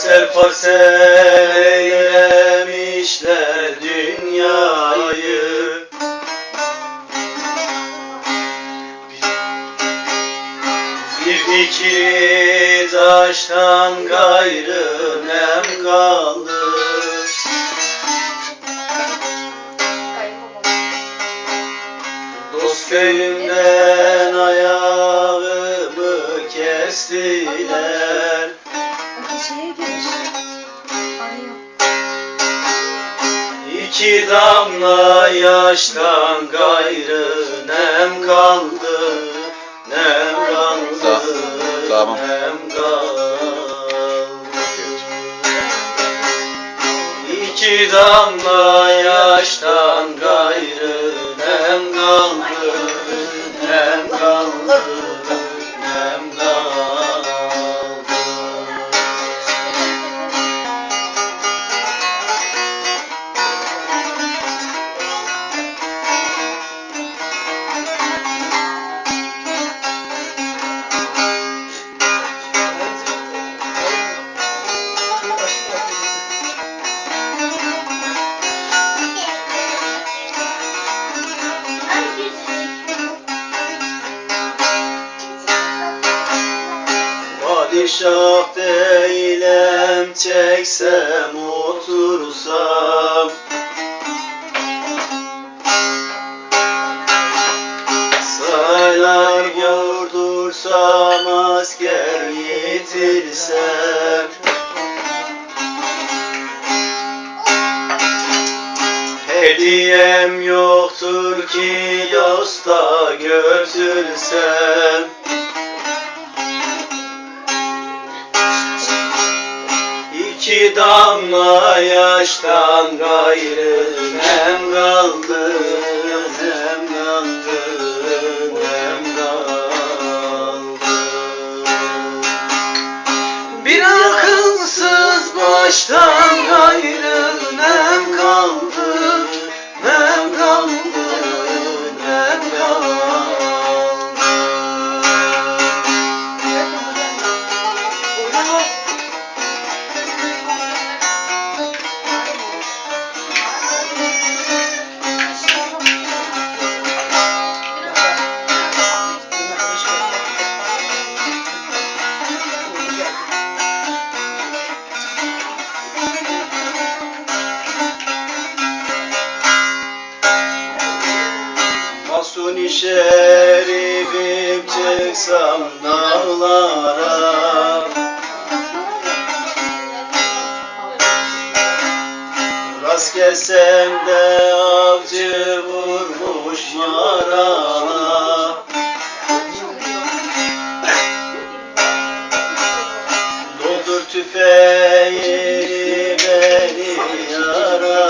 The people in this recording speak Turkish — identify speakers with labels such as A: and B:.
A: parsel parsel eylemişler dünyayı. Bir dikili taştan gayrı nem kaldı. Dost köyümden ayağımı kestiler.
B: Şeye. Arıyor.
A: İki damla yaştan gayrı nem kaldı Nem kaldı
C: Ta- tamam.
A: Nem kaldı İki damla yaştan gayrı nem kaldı Padişah değilim çeksem otursam. Saylar vurdursam asker yitirsem. Hediyem yoktur ki dosta götürsem İki damla yaştan gayrı. Nem kaldı Nem kaldı Nem kaldı. Bir akılsız baştan gayrı. nem Masuni şerifim çıksam dağlara. Rast gelsem de avcı vurmuş yarana Doldur tüfeği beni yarala